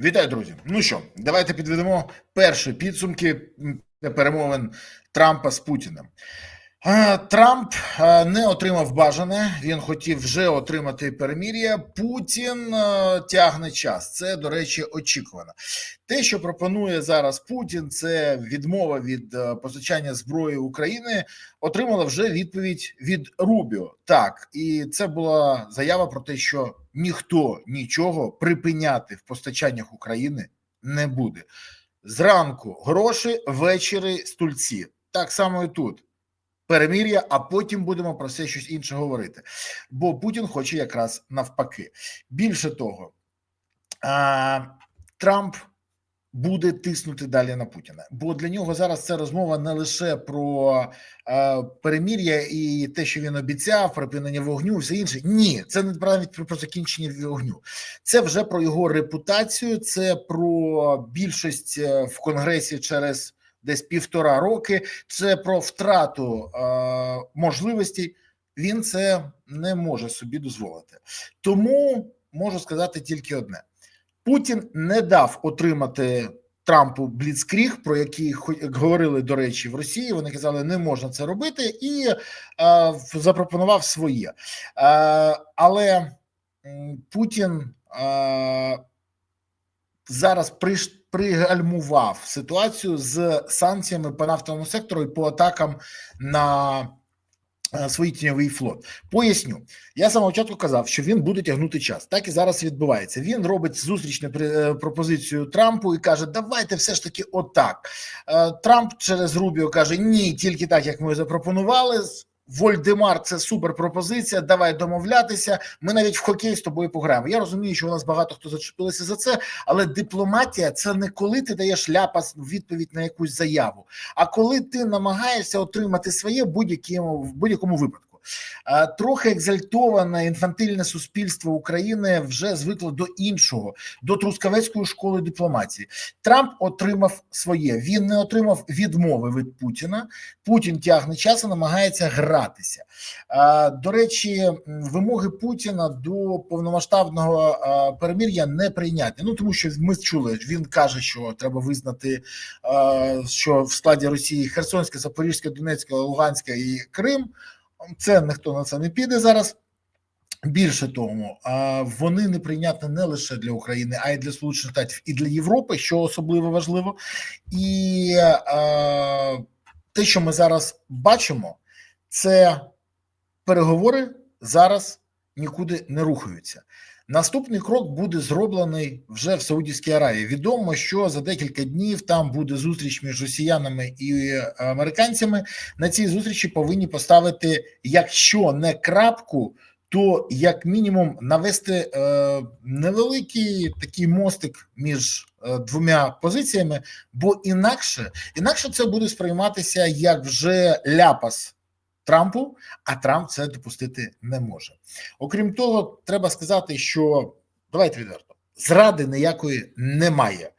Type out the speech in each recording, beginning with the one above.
Вітаю, друзі. Ну що, давайте підведемо перші підсумки перемовин Трампа з Путіним. Е, Трамп е, не отримав бажане. Він хотів вже отримати перемір'я. Путін е, тягне час. Це, до речі, очікувано. Те, що пропонує зараз Путін, це відмова від постачання зброї України. Отримала вже відповідь від Рубіо. Так, і це була заява про те, що ніхто нічого припиняти в постачаннях України не буде. Зранку гроші, ввечері стульці. Так само і тут. Перемір'я, а потім будемо про все щось інше говорити. Бо Путін хоче якраз навпаки. Більше того, Трамп буде тиснути далі на Путіна, бо для нього зараз це розмова не лише про е, перемір'я і те, що він обіцяв, припинення вогню, все інше. Ні, це не навіть про, про закінчення вогню. Це вже про його репутацію, це про більшість е, в конгресі через десь півтора роки. Це про втрату е, можливостей. Він це не може собі дозволити. Тому можу сказати тільки одне: Путін не дав отримати Трампу бліцкріг, про хо- говорили до речі в Росії. Вони казали, не можна це робити, і е, запропонував своє. Е, але Путін е, зараз приш, пригальмував ситуацію з санкціями по нафтовому сектору і по атакам на е, свій тіньовий флот. Поясню, я самого початку казав, що він буде тягнути час. Так і зараз відбувається. Він робить зустрічну при- е, пропозицію Трампу і каже: Давайте все ж таки отак. Е, Трамп через Рубіо каже: Ні, тільки так, як ми запропонували. Вольдемар, це супер пропозиція. Давай домовлятися. Ми навіть в хокей з тобою пограємо. Я розумію, що у нас багато хто зачепилися за це, але дипломатія це не коли ти даєш ляпас в відповідь на якусь заяву, а коли ти намагаєшся отримати своє будь-якому будь-якому випадку. А, Трохи екзальтоване інфантильне суспільство України вже звикло до іншого, до трускавецької школи дипломатії. Трамп отримав своє. Він не отримав відмови від Путіна. Путін тягне час і намагається гратися. До речі, вимоги Путіна до повномасштабного а, перемир'я не прийняті. Ну тому що ми чули, він каже, що треба визнати, що в складі Росії Херсонська, Запорізька, Донецька, Луганська і Крим. Це ніхто на це не піде зараз. Більше того, вони неприйнятні не лише для України, а й для Сполучених Штатів і для Європи, що особливо важливо. І те, що ми зараз бачимо, це переговори зараз нікуди не рухаються. Наступний крок буде зроблений вже в Саудівській Аравії. Відомо, що за декілька днів там буде зустріч між росіянами і е, американцями. На цій зустрічі повинні поставити, якщо не крапку, то як мінімум навести е, невеликий такий мостик між е, двома позиціями, бо інакше, інакше це буде сприйматися як вже ляпас Трампу, а Трамп це допустити не може. Окрім того, треба сказати, що давайте відверто. Зради ніякої немає.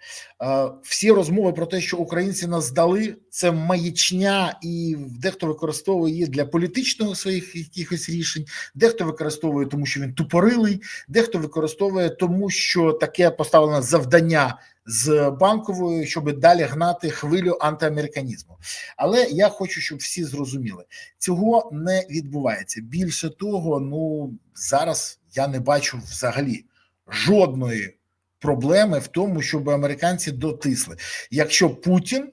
Е, Всі розмови про те, що українці нас здали, це маячня, і дехто використовує її для політичного своїх якихось рішень, дехто використовує тому, що він тупорилий, дехто використовує тому, що таке поставлено завдання з банковою, щоб далі гнати хвилю антиамериканізму. Але я хочу, щоб всі зрозуміли, цього не відбувається. Більше того, ну зараз я не бачу взагалі жодної проблеми в тому, щоб американці дотисли, якщо Путін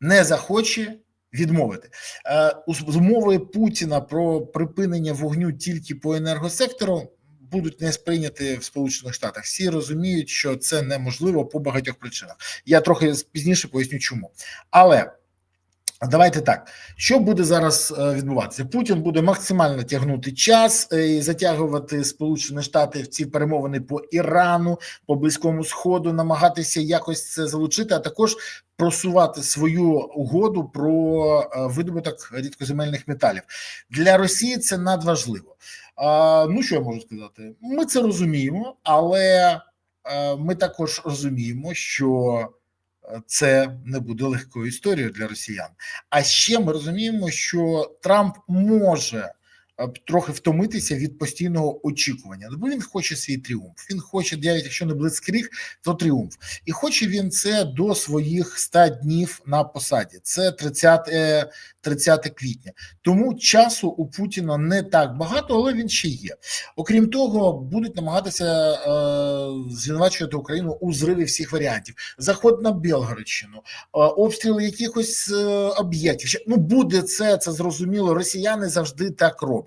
не захоче відмовити Е, з умови Путіна про припинення вогню тільки по енергосектору. Будуть не сприйняті в Сполучених Штатах. Всі розуміють, що це неможливо по багатьох причинах. Я трохи пізніше поясню, чому. Але давайте так: що буде зараз е, відбуватися? Путін буде максимально тягнути час е, і затягувати Сполучені Штати в ці перемовини по Ірану, по близькому сходу, намагатися якось це залучити, а також просувати свою угоду про е, видобуток рідкоземельних металів для Росії. Це надважливо. Ну що я можу сказати? Ми це розуміємо, але ми також розуміємо, що це не буде легкою історією для росіян. А ще ми розуміємо, що Трамп може трохи втомитися від постійного очікування. Бо він хоче свій тріумф. Він хоче, навіть якщо не блицкріг, то тріумф. І хоче він це до своїх 100 днів на посаді. Це 30, е, 30 квітня. Тому часу у Путіна не так багато, але він ще є. Окрім того, будуть намагатися е, звинувачувати Україну у зриві всіх варіантів: заход на Білгородщину, е, обстріли якихось е, об'єктів. Ну буде це, це зрозуміло. Росіяни завжди так роблять.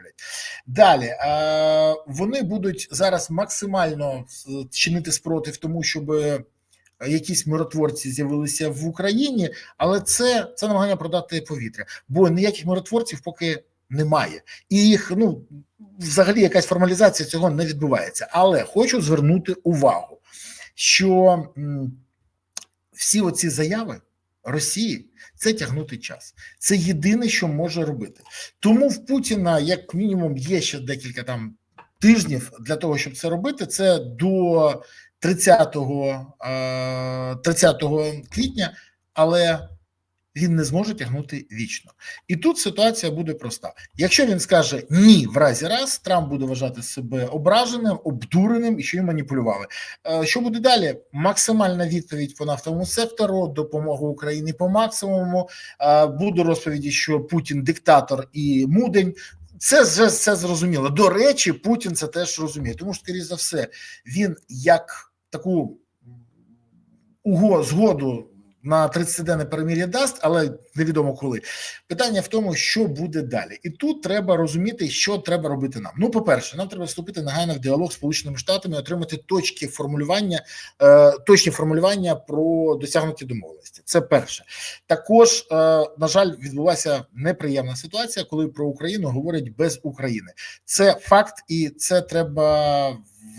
Далі е, вони будуть зараз максимально е, чинити спротив тому, щоб якісь миротворці з'явилися в Україні, але це, це намагання продати повітря, бо ніяких миротворців поки немає, і їх ну взагалі якась формалізація цього не відбувається. Але хочу звернути увагу, що всі оці заяви Росії це тягнути час. Це єдине, що може робити. Тому в Путіна, як мінімум, є ще декілька там тижнів для того, щоб це робити. Це до 30, е, 30 квітня, але він не зможе тягнути вічно. І тут ситуація буде проста. Якщо він скаже ні в разі раз, Трамп буде вважати себе ображеним, обдуреним і що їм маніпулювали. Е, Що буде далі? Максимальна відповідь по нафтовому сектору, допомога Україні по максимуму. Е, Буде розповіді, що Путін диктатор і мудень. Це вже все зрозуміло. До речі, Путін це теж розуміє, тому що, скоріше за все, він як таку уго згоду на 30-денне перемір'я дасть, але невідомо коли. Питання в тому, що буде далі, і тут треба розуміти, що треба робити нам. Ну, по-перше, нам треба вступити негайно в діалог з Сполученими Штатами, отримати точки формулювання, е, точні формулювання про досягнуті домовленості. Це перше. Також, е, на жаль, відбулася неприємна ситуація, коли про Україну говорять без України. Це факт, і це треба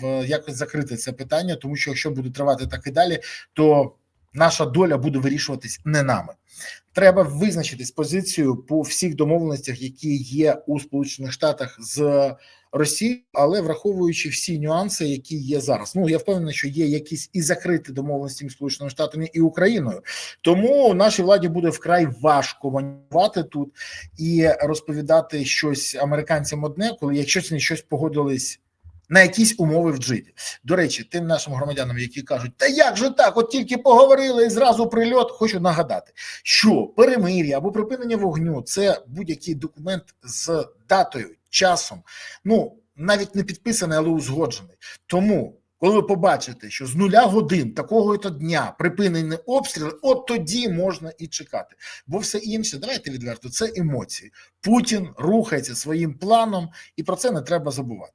в якось закрити це питання, тому що якщо буде тривати так і далі, то наша доля буде вирішуватись не нами. Треба визначитись позицію по всіх домовленостях, які є у Сполучених Штатах з Росією, але враховуючи всі нюанси, які є зараз. Ну я впевнений, що є якісь і закриті домовленості між Сполученими Штатами і Україною. Тому нашій владі буде вкрай важко манювати тут і розповідати щось американцям одне, коли якщо це не щось погодились на якісь умови в джиді. До речі, тим нашим громадянам, які кажуть, та як же так, от тільки поговорили і зразу прильот, хочу нагадати, що перемир'я або припинення вогню це будь-який документ з датою, часом, ну навіть не підписаний, але узгоджений. Тому. Коли ви побачите, що з нуля годин такого то дня припинені обстріли, от тоді можна і чекати. Бо все інше, давайте відверто, це емоції. Путін рухається своїм планом, і про це не треба забувати.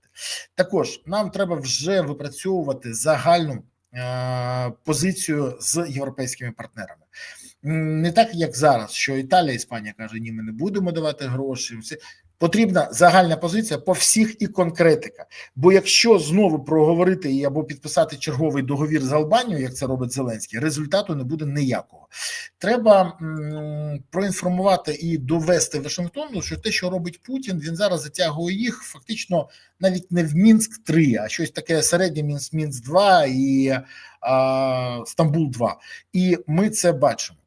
Також нам треба вже випрацьовувати загальну е, позицію з європейськими партнерами. Не так як зараз, що Італія, Іспанія каже: ні, ми не будемо давати гроші. Потрібна загальна позиція по всіх і конкретика. Бо якщо знову проговорити або підписати черговий договір з Албанією, як це робить Зеленський, результату не буде ніякого. Треба проінформувати і довести Вашингтону, що те, що робить Путін, він зараз затягує їх фактично навіть не в Мінськ 3 а щось таке середнє Мінськ Мінськ 2 і а, Стамбул 2 І ми це бачимо.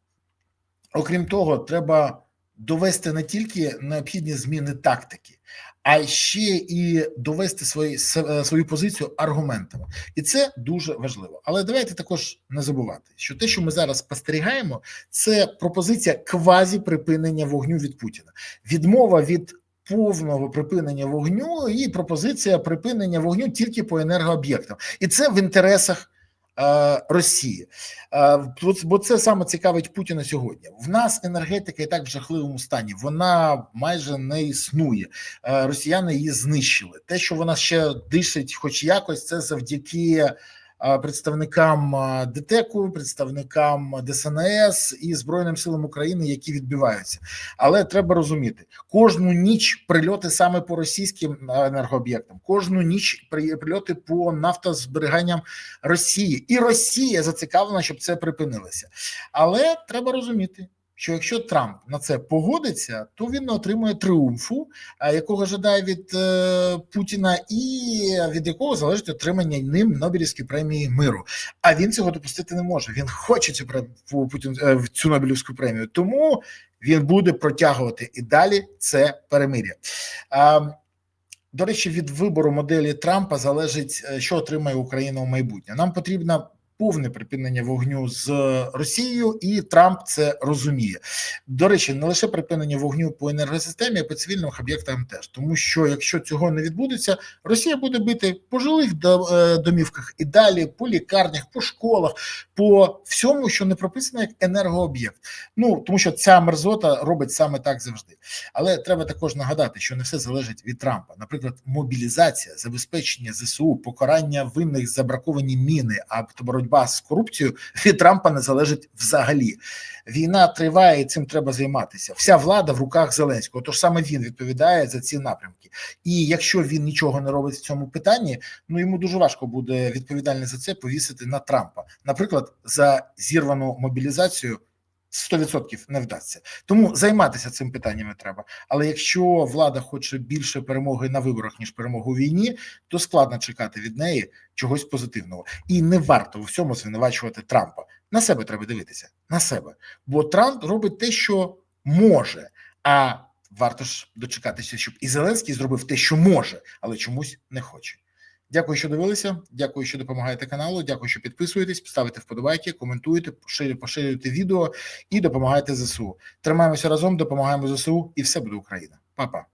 Окрім того, треба довести не тільки необхідні зміни тактики, а ще і довести свої, свою позицію аргументами. І це дуже важливо. Але давайте також не забувати, що те, що ми зараз спостерігаємо, це пропозиція квазі припинення вогню від Путіна, відмова від повного припинення вогню і пропозиція припинення вогню тільки по енергооб'єктам, і це в інтересах. Е, Росії, Е, бо- це саме цікавить Путіна сьогодні. В нас енергетика і так в жахливому стані. Вона майже не існує. Е, Росіяни її знищили. Те, що вона ще дишить, хоч якось, це завдяки представникам ДТЕКу, представникам ДСНС і Збройним силам України, які відбиваються. Але треба розуміти, кожну ніч прильоти саме по російським енергооб'єктам, кожну ніч прильоти по нафтозберіганням Росії, і Росія зацікавлена, щоб це припинилося. Але треба розуміти, що якщо Трамп на це погодиться, то він не отримує тріумфу, якого жадає від е, Путіна, і від якого залежить отримання ним Нобелівської премії миру. А він цього допустити не може. Він хоче цю е, цю Нобелівську премію, тому він буде протягувати і далі це перемир'я. До речі, від вибору моделі Трампа залежить, е, що отримає Україна у майбутнє. Нам потрібно повне припинення вогню з Росією, і Трамп це розуміє. До речі, не лише припинення вогню по енергосистемі, а по цивільним об'єктам теж, тому що якщо цього не відбудеться, Росія буде бити по жилих е, домівках і далі по лікарнях, по школах, по всьому, що не прописано як енергооб'єкт. Ну тому що ця мерзота робить саме так завжди. Але треба також нагадати, що не все залежить від Трампа. Наприклад, мобілізація, забезпечення ЗСУ, покарання винних забраковані міни, а боротьба з корупцією від Трампа не залежить взагалі. Війна триває, і цим треба займатися. Вся влада в руках Зеленського. Тож саме він відповідає за ці напрямки. І якщо він нічого не робить в цьому питанні, ну йому дуже важко буде відповідальність за це повісити на Трампа. Наприклад, за зірвану мобілізацію 100% не вдасться. Тому займатися цим питаннями треба. Але якщо влада хоче більше перемоги на виборах ніж перемоги у війні, то складно чекати від неї чогось позитивного. І не варто у всьому звинувачувати Трампа. На себе треба дивитися, на себе. Бо Трамп робить те, що може. А варто ж дочекатися, щоб і Зеленський зробив те, що може, але чомусь не хоче. Дякую, що дивилися. Дякую, що допомагаєте каналу. Дякую, що підписуєтесь, ставите вподобайки, коментуєте, поширюєте, відео і допомагаєте ЗСУ. Тримаємося разом, допомагаємо ЗСУ, і все буде Україна. Па-па.